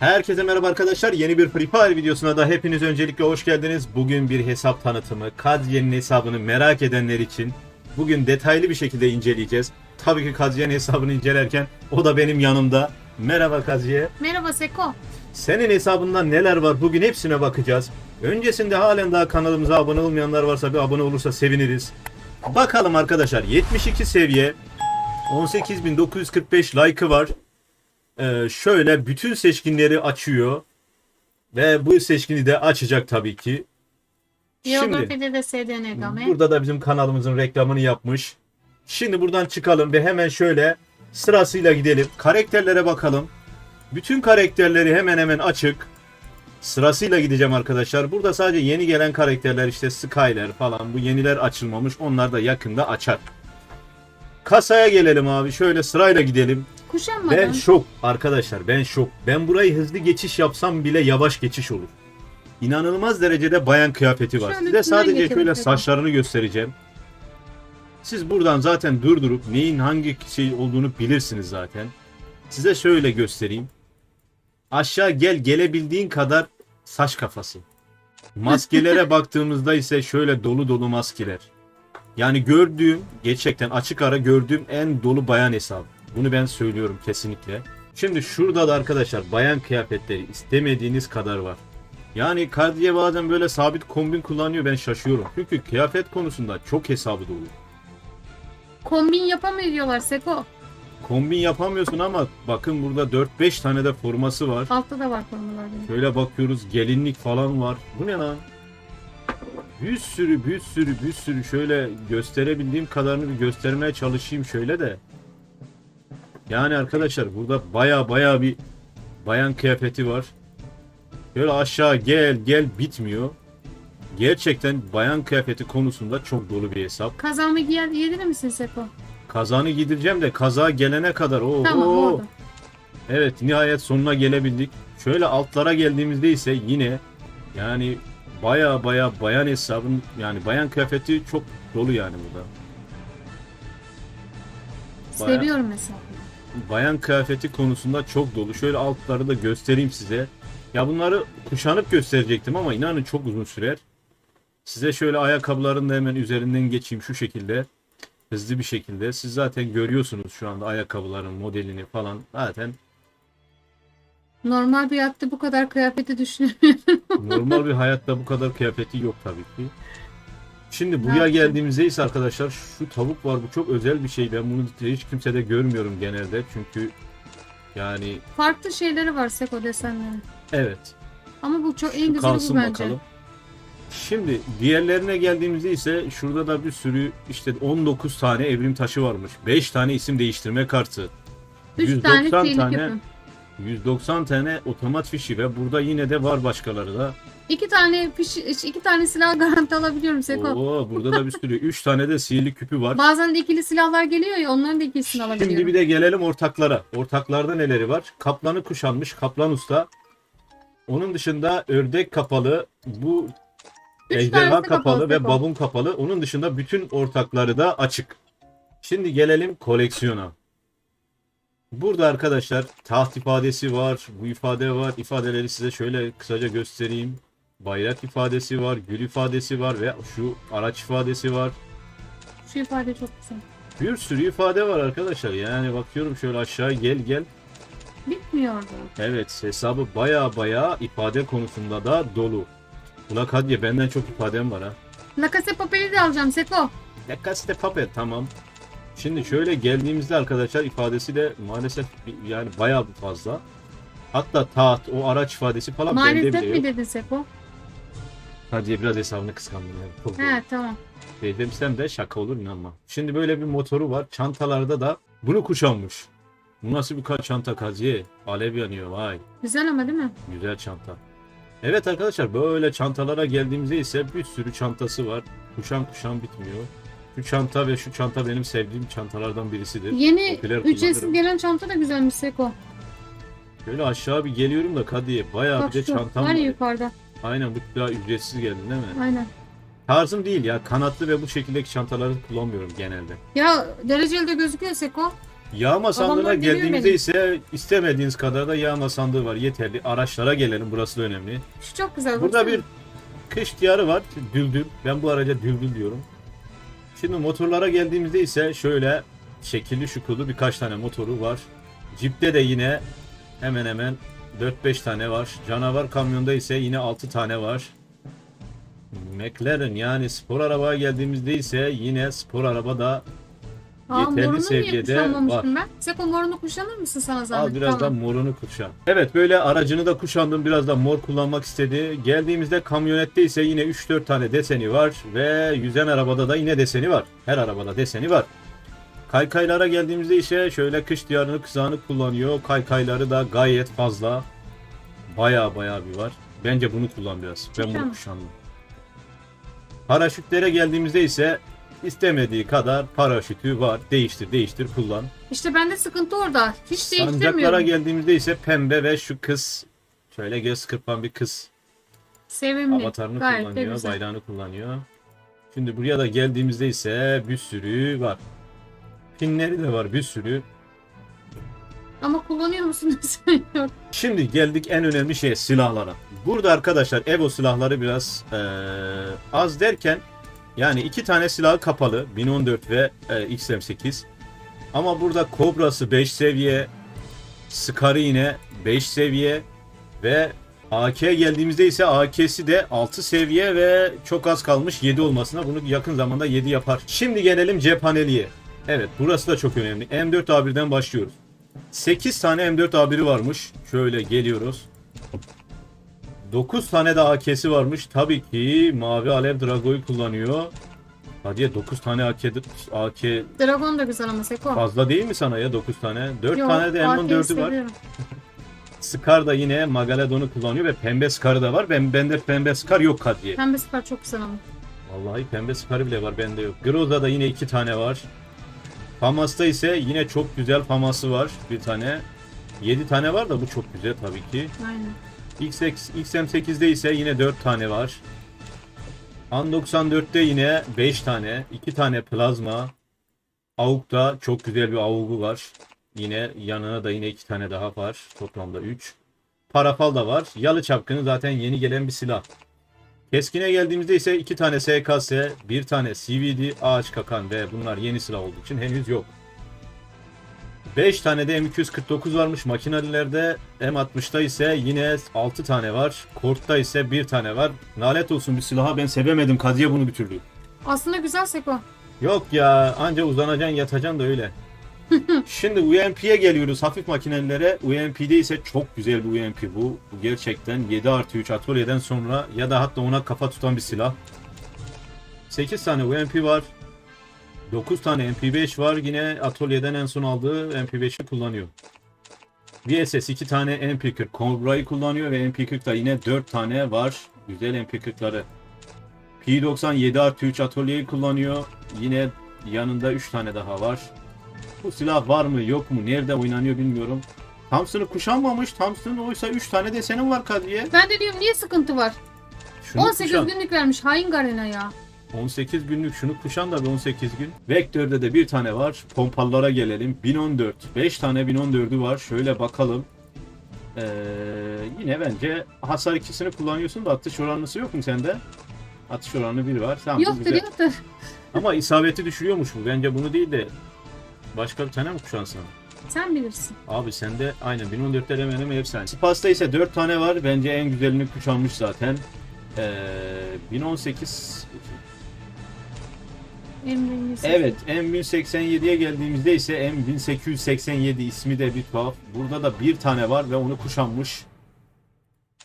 Herkese merhaba arkadaşlar. Yeni bir Free Fire videosuna da hepiniz öncelikle hoş geldiniz. Bugün bir hesap tanıtımı, Kadriye'nin hesabını merak edenler için bugün detaylı bir şekilde inceleyeceğiz. Tabii ki Kadriye'nin hesabını incelerken o da benim yanımda. Merhaba Kadriye. Merhaba Seko. Senin hesabında neler var bugün hepsine bakacağız. Öncesinde halen daha kanalımıza abone olmayanlar varsa bir abone olursa seviniriz. Bakalım arkadaşlar 72 seviye 18.945 like'ı var. Ee, şöyle bütün seçkinleri açıyor. Ve bu seçkini de açacak tabii ki. Şimdi Geografi'de de SDN Egame. burada da bizim kanalımızın reklamını yapmış. Şimdi buradan çıkalım ve hemen şöyle sırasıyla gidelim. Karakterlere bakalım. Bütün karakterleri hemen hemen açık. Sırasıyla gideceğim arkadaşlar. Burada sadece yeni gelen karakterler işte Skyler falan bu yeniler açılmamış. Onlar da yakında açar. Kasaya gelelim abi. Şöyle sırayla gidelim. Kuşanmadan. Ben şok arkadaşlar ben şok. Ben burayı hızlı geçiş yapsam bile yavaş geçiş olur. İnanılmaz derecede bayan kıyafeti var. Size sadece şöyle saçlarını göstereceğim. Siz buradan zaten durdurup neyin hangi şey olduğunu bilirsiniz zaten. Size şöyle göstereyim. Aşağı gel gelebildiğin kadar saç kafası. Maskelere baktığımızda ise şöyle dolu dolu maskeler. Yani gördüğüm gerçekten açık ara gördüğüm en dolu bayan hesabı. Bunu ben söylüyorum kesinlikle. Şimdi şurada da arkadaşlar bayan kıyafetleri istemediğiniz kadar var. Yani Kadriye bazen böyle sabit kombin kullanıyor ben şaşıyorum. Çünkü kıyafet konusunda çok hesabı dolu. Kombin yapamıyor diyorlar Seko. Kombin yapamıyorsun ama bakın burada 4-5 tane de forması var. Altta da var konular. Şöyle bakıyoruz gelinlik falan var. Bu ne lan? Bir sürü bir sürü bir sürü şöyle gösterebildiğim kadarını bir göstermeye çalışayım şöyle de. Yani arkadaşlar burada baya baya bir bayan kıyafeti var. Şöyle aşağı gel gel bitmiyor. Gerçekten bayan kıyafeti konusunda çok dolu bir hesap. Kazamı giyer yedirir misin Seko? Kazanı giydireceğim de kaza gelene kadar. Oo, Tamam oo. oldu. Evet nihayet sonuna gelebildik. Şöyle altlara geldiğimizde ise yine yani baya baya bayan hesabın yani bayan kıyafeti çok dolu yani burada. Bayağı- Seviyorum mesela. Bayan kıyafeti konusunda çok dolu. Şöyle altları da göstereyim size. Ya bunları kuşanıp gösterecektim ama inanın çok uzun sürer. Size şöyle ayakkabıların da hemen üzerinden geçeyim şu şekilde. Hızlı bir şekilde. Siz zaten görüyorsunuz şu anda ayakkabıların modelini falan. Zaten Normal bir hayatta bu kadar kıyafeti düşünemiyorum. Normal bir hayatta bu kadar kıyafeti yok tabii ki. Şimdi buraya geldiğimizde ise arkadaşlar şu tavuk var bu çok özel bir şey. Ben bunu hiç kimsede görmüyorum genelde çünkü yani Farklı şeyleri var Seko desenleri. evet Ama bu çok en şu güzeli bu kalsın bence. bakalım. Şimdi diğerlerine geldiğimizde ise şurada da bir sürü işte 19 tane evrim taşı varmış. 5 tane isim değiştirme kartı. 3 tane 190 şeylik tane yapın. 190 tane otomat fişi ve burada yine de var başkaları da. 2 tane piş, iki tane silah garanti alabiliyorum Seko. Oo, burada da bir sürü 3 tane de sihirli küpü var. Bazen de ikili silahlar geliyor ya onların da ikilisini alabiliyorum. Şimdi bir de gelelim ortaklara. Ortaklarda neleri var? Kaplanı kuşanmış Kaplan Usta. Onun dışında ördek kapalı, bu Üç ejderha kapalı, kapalı, ve babun kapalı. Onun dışında bütün ortakları da açık. Şimdi gelelim koleksiyona. Burada arkadaşlar taht ifadesi var, bu ifade var. İfadeleri size şöyle kısaca göstereyim. Bayrak ifadesi var, gül ifadesi var ve şu araç ifadesi var. Şu ifade çok güzel. Bir sürü ifade var arkadaşlar. Yani bakıyorum şöyle aşağı gel gel. Bitmiyordu. Evet hesabı baya baya ifade konusunda da dolu. Ulan Kadriye benden çok ifadem var ha. La Casa Papel'i de alacağım Seko. Ne kaste papel tamam. Şimdi şöyle geldiğimizde arkadaşlar ifadesi de maalesef yani bayağı fazla. Hatta taht, o araç ifadesi falan bende Maalesef bile mi yok. dedin Seko? Kadriye biraz hesabını kıskandım yani. Çok. He tamam. Dedim de şaka olur inanma. Şimdi böyle bir motoru var. Çantalarda da bunu kuşanmış. Bu nasıl bir ka- çanta Kadriye? Alev yanıyor vay. Güzel ama değil mi? Güzel çanta. Evet arkadaşlar böyle çantalara geldiğimizde ise bir sürü çantası var. Kuşan kuşan bitmiyor. Şu çanta ve şu çanta benim sevdiğim çantalardan birisidir. Yeni Popüler ücretsiz kullanırım. gelen çanta da güzelmiş Seko. Şöyle aşağı bir geliyorum da Kadiye bayağı Bak bir de şu çantam var var. ya yukarıda. Aynen bu daha ücretsiz geldi değil mi? Aynen. Tarzım değil ya kanatlı ve bu şekildeki çantaları kullanmıyorum genelde. Ya dereceli de gözüküyor Seko. Yağma sandığına geldiğimizde ise istemediğiniz kadar da yağma sandığı var yeterli. Araçlara gelelim burası da önemli. Şu çok güzel. Burada bir kış diyarı var. Düldül. Ben bu araca düldül diyorum. Şimdi motorlara geldiğimizde ise şöyle şekilli şukulu birkaç tane motoru var. Jeep'te de yine hemen hemen 4-5 tane var. Canavar kamyonda ise yine 6 tane var. McLaren yani spor arabaya geldiğimizde ise yine spor araba da Aa, yeterli seviyede kuşanmamıştım ben? Seko morunu kuşanır mısın sana zahmet? Al biraz Tamam. da morunu kuşan. Evet böyle aracını da kuşandım. Biraz da mor kullanmak istedi. Geldiğimizde kamyonette ise yine 3-4 tane deseni var. Ve yüzen arabada da yine deseni var. Her arabada deseni var. Kaykaylara geldiğimizde ise şöyle kış diyarını kızağını kullanıyor. Kaykayları da gayet fazla. Baya baya bir var. Bence bunu kullan biraz. Ben bunu kuşandım. Paraşütlere geldiğimizde ise istemediği kadar paraşütü var. Değiştir değiştir kullan. İşte bende sıkıntı orada. Hiç Sancaklara değiştirmiyorum. geldiğimizde ise pembe ve şu kız şöyle göz kırpan bir kız Sevimli. avatarını Gayet kullanıyor, bayrağını kullanıyor. Şimdi buraya da geldiğimizde ise bir sürü var. Pinleri de var bir sürü. Ama kullanıyor musun? Yok. Şimdi geldik en önemli şey silahlara. Burada arkadaşlar Evo silahları biraz eee, az derken yani iki tane silahı kapalı 1014 ve e, XM8. Ama burada Kobra'sı 5 seviye, Scar'ı yine 5 seviye ve AK'ye geldiğimizde ise AK'si de 6 seviye ve çok az kalmış 7 olmasına bunu yakın zamanda 7 yapar. Şimdi gelelim cephaneliğe. Evet burası da çok önemli. M4 A1'den başlıyoruz. 8 tane M4 A1'i varmış. Şöyle geliyoruz. 9 tane de AK'si varmış. Tabii ki Mavi Alev Drago'yu kullanıyor. Hadi 9 tane AK, AK Dragon da güzel ama Seko. fazla değil mi sana ya 9 tane? 4 Yok, tane de AK'yi M14'ü var. seviyorum. Scar da yine Magaledon'u kullanıyor ve pembe Scar'ı da var. Ben bende pembe Scar yok Kadriye. Pembe Scar çok güzel ama. Vallahi pembe Scar'ı bile var bende yok. Groza'da yine 2 tane var. Famas'ta ise yine çok güzel Famas'ı var bir tane. 7 tane var da bu çok güzel tabii ki. Aynen. XX, XM8'de ise yine 4 tane var. An 94'te yine 5 tane, 2 tane plazma. AUG'da çok güzel bir AUG'u var. Yine yanına da yine 2 tane daha var. Toplamda 3. Parafal da var. Yalı çapkını zaten yeni gelen bir silah. Keskine geldiğimizde ise 2 tane SKS, 1 tane CVD, ağaç kakan ve bunlar yeni silah olduğu için henüz yok. 5 tane de M249 varmış makinelerde. M60'da ise yine 6 tane var. Kort'ta ise 1 tane var. Nalet olsun bir silaha ben sevemedim Kadriye bunu bir türlü. Aslında güzel Seko. Yok ya anca uzanacaksın yatacaksın da öyle. Şimdi UMP'ye geliyoruz hafif makinelere. UMP'de ise çok güzel bir UMP bu. Bu gerçekten 7 artı 3 atölyeden sonra ya da hatta ona kafa tutan bir silah. 8 tane UMP var. 9 tane MP5 var. Yine atölyeden en son aldığı MP5'i kullanıyor. VSS 2 tane MP40 Cobra'yı kullanıyor ve MP40'da yine 4 tane var. Güzel MP40'ları. P90 7 artı 3 atölyeyi kullanıyor. Yine yanında 3 tane daha var. Bu silah var mı yok mu nerede oynanıyor bilmiyorum. Thompson'ı kuşanmamış. Thompson'ın oysa 3 tane deseni var Kadriye. Ben de diyorum niye sıkıntı var? Şunu 18 kuşan. günlük vermiş. Hain Garena ya. 18 günlük şunu kuşan da bir 18 gün. Vektör'de de bir tane var. Pompalılara gelelim. 1014. 5 tane 1014'ü var. Şöyle bakalım. Ee, yine bence hasar ikisini kullanıyorsun da atış oranlısı yok mu sende? Atış oranı bir var. Tamam, Yoktur güzel. yoktur. Ama isabeti düşürüyormuş bu. Bence bunu değil de başka bir tane mi kuşansın? Sen bilirsin. Abi sende aynen 1014'te hemen hemen hepsi aynı. Spas'ta ise 4 tane var. Bence en güzelini kuşanmış zaten. Ee, 1018 Emre'nin Evet M1087'ye geldiğimizde ise M1887 ismi de bir tuhaf. Burada da bir tane var ve onu kuşanmış.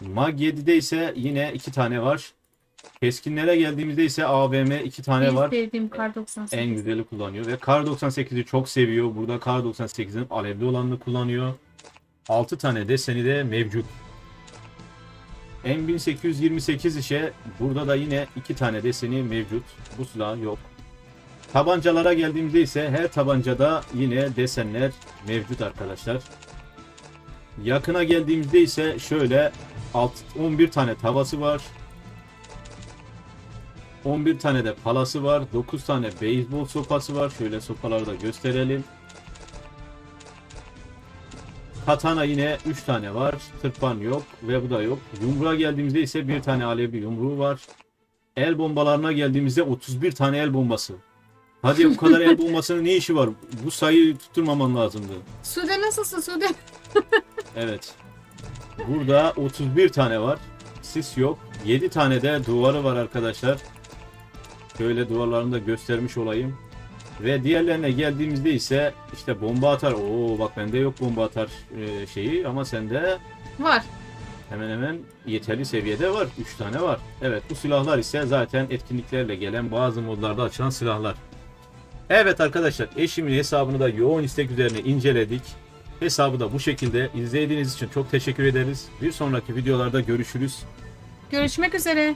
Mag 7'de ise yine iki tane var. Keskinlere geldiğimizde ise AVM iki tane En var. sevdiğim Kar 98. En güzeli kullanıyor ve Kar 98'i çok seviyor. Burada Kar 98'in alevli olanını kullanıyor. 6 tane deseni de mevcut. M1828 işe burada da yine 2 tane deseni mevcut. Bu silah yok. Tabancalara geldiğimizde ise her tabancada yine desenler mevcut arkadaşlar. Yakına geldiğimizde ise şöyle alt 11 tane tavası var. 11 tane de palası var. 9 tane beyzbol sopası var. Şöyle sopaları da gösterelim. Katana yine 3 tane var. Tırpan yok ve bu da yok. Yumruğa geldiğimizde ise bir tane alevli yumruğu var. El bombalarına geldiğimizde 31 tane el bombası. Hadi bu kadar el bombasının ne işi var? Bu sayıyı tutturmaman lazımdı. Sude nasılsın Sude? Evet. Burada 31 tane var. Sis yok. 7 tane de duvarı var arkadaşlar. Şöyle duvarlarını da göstermiş olayım. Ve diğerlerine geldiğimizde ise işte bomba atar. Oo bak bende yok bomba atar e, şeyi ama sende Var. hemen hemen yeterli seviyede var. 3 tane var. Evet bu silahlar ise zaten etkinliklerle gelen bazı modlarda açılan silahlar. Evet arkadaşlar eşimin hesabını da yoğun istek üzerine inceledik. Hesabı da bu şekilde. İzlediğiniz için çok teşekkür ederiz. Bir sonraki videolarda görüşürüz. Görüşmek üzere.